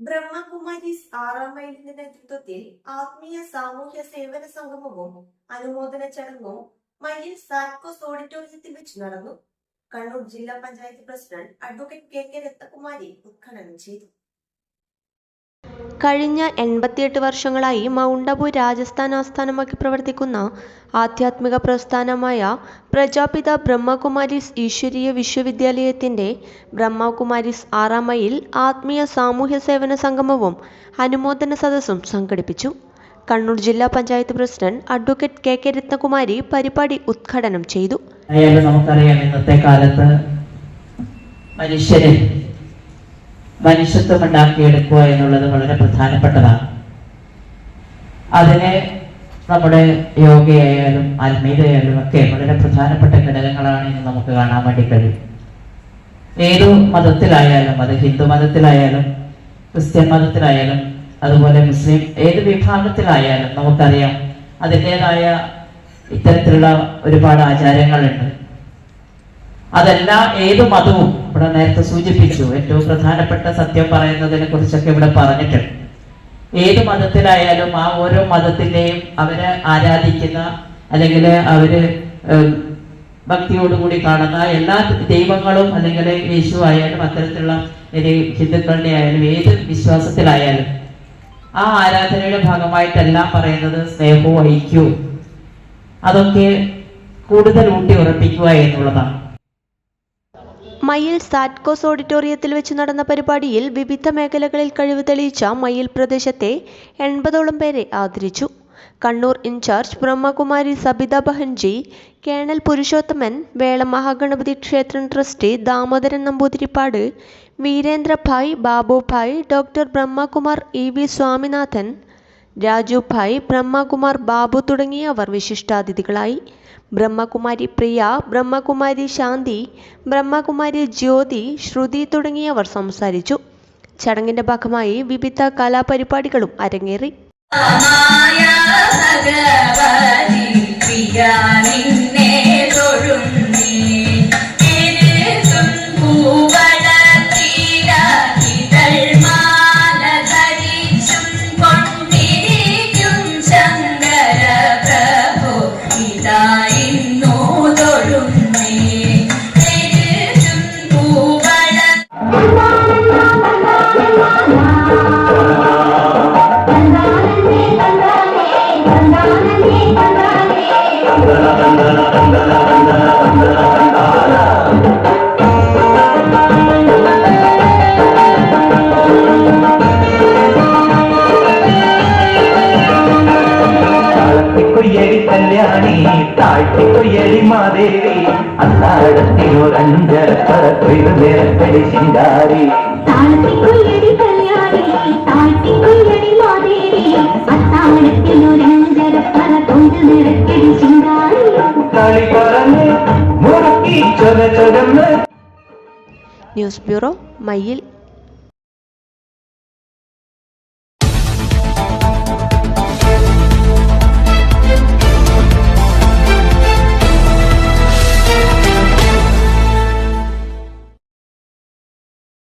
ബ്രഹ്മകുമാരീസ് ആറാം മൈലിന്റെ നേതൃത്വത്തിൽ ആത്മീയ സാമൂഹ്യ സേവന സംഗമവും അനുമോദന ചടങ്ങും മയിൽ സാറ്റ്കോസ് ഓഡിറ്റോറിയത്തിൽ വെച്ച് നടന്നു. കണ്ണൂർ ജില്ലാ panchayat president advocate K K Ratnakumari ഉദ്ഘാടനം ചെയ്തു. കഴിഞ്ഞ എൺപത്തിയെട്ട് വർഷങ്ങളായി മൗണ്ട് അബു രാജസ്ഥാൻ ആസ്ഥാനമാക്കി പ്രവർത്തിക്കുന്ന ആധ്യാത്മിക പ്രസ്ഥാനമായ പ്രജാപിത ബ്രഹ്മകുമാരീസ് ഈശ്വരീയ വിശ്വവിദ്യാലയത്തിന്റെ ബ്രഹ്മകുമാരീസ് ആറാം മൈൽ ആത്മീയ സാമൂഹ്യ സേവന സംഗമവും അനുമോദന സദസ്സും സംഘടിപ്പിച്ചു. കണ്ണൂർ ജില്ലാ panchayat president advocate K K Rathnakumari പരിപാടി ഉദ്ഘാടനം ചെയ്തു. നമുക്കറിയാം ഇന്നത്തെ കാലത്ത് മനുഷ്യന് മനുഷ്യത്വം ഉണ്ടാക്കിയെടുക്കുക എന്നുള്ളത് വളരെ പ്രധാനപ്പെട്ടതാണ്. അതിനെ നമ്മുടെ യോഗയായാലും ആത്മീയതയായാലും ഒക്കെ വളരെ പ്രധാനപ്പെട്ട ഘടകങ്ങളാണ് ഇന്ന് നമുക്ക് കാണാൻ വേണ്ടി കഴിയും. ഏതു മതത്തിലായാലും അത് ഹിന്ദു മതത്തിലായാലും ക്രിസ്ത്യൻ മതത്തിലായാലും അതുപോലെ മുസ്ലിം ഏത് വിഭാഗത്തിലായാലും നമുക്കറിയാം അതിന്റെതായ ഇത്തരത്തിലുള്ള ഒരുപാട് ആചാരങ്ങളുണ്ട്. അതെല്ലാം ഏത് മതവും. ഇവിടെ നേരത്തെ സൂചിപ്പിച്ചു ഏറ്റവും പ്രധാനപ്പെട്ട സത്യം പറയുന്നതിനെ കുറിച്ചൊക്കെ ഇവിടെ പറഞ്ഞിട്ടുണ്ട്. ഏത് മതത്തിലായാലും ആ ഓരോ മതത്തിന്റെയും അവരെ ആരാധിക്കുന്ന അല്ലെങ്കിൽ അവർ ഭക്തിയോടുകൂടി കാണുന്ന എല്ലാ ദൈവങ്ങളും അല്ലെങ്കിൽ യേശു ആയാലും അത്തരത്തിലുള്ള ഹിന്ദുക്കളുടെ ആയാലും ഏത് വിശ്വാസത്തിലായാലും ആ ആരാധനയുടെ ഭാഗമായിട്ടെല്ലാം പറയുന്നത് സ്നേഹവും ഐക്യവും. അതൊക്കെ കൂടുതൽ ഊട്ടി ഉറപ്പിക്കുക എന്നുള്ളതാണ്. മയിൽ സാറ്റ്കോസ് ഓഡിറ്റോറിയത്തിൽ വെച്ച് നടന്ന പരിപാടിയിൽ വിവിധ മേഖലകളിൽ കഴിവ് തെളിയിച്ച മയിൽ പ്രദേശത്തെ എൺപതോളം പേരെ ആദരിച്ചു. കണ്ണൂർ ഇൻചാർജ് ബ്രഹ്മകുമാരി സബിത ബഹൻജി കേണൽ പുരുഷോത്തമൻ വേള മഹാഗണപതി ക്ഷേത്രം trustee Damodaran Namboothiripad Veerendrabhai Babubhai doctor Brahmakumar E V Swaminathan Rajubhai Brahmakumar Babu തുടങ്ങിയവർ വിശിഷ്ടാതിഥികളായി. ബ്രഹ്മകുമാരി പ്രിയ ബ്രഹ്മകുമാരി ശാന്തി ബ്രഹ്മകുമാരി ജ്യോതി ശ്രുതി തുടങ്ങിയവർ സംസാരിച്ചു. ചടങ്ങിന്റെ ഭാഗമായി വിവിധ കലാപരിപാടികളും അരങ്ങേറി. അത്താഴത്തിനൊരഞ്ചര കൊയ്തു നിരക്കടി ശിങ്കാരി താഴ്ത്തിക്കൊയ്യടി കല്യാണി കളി പറഞ്ഞ് മുറുക്കി ചൊര ചൊരന്ന്. News bureau Mayyil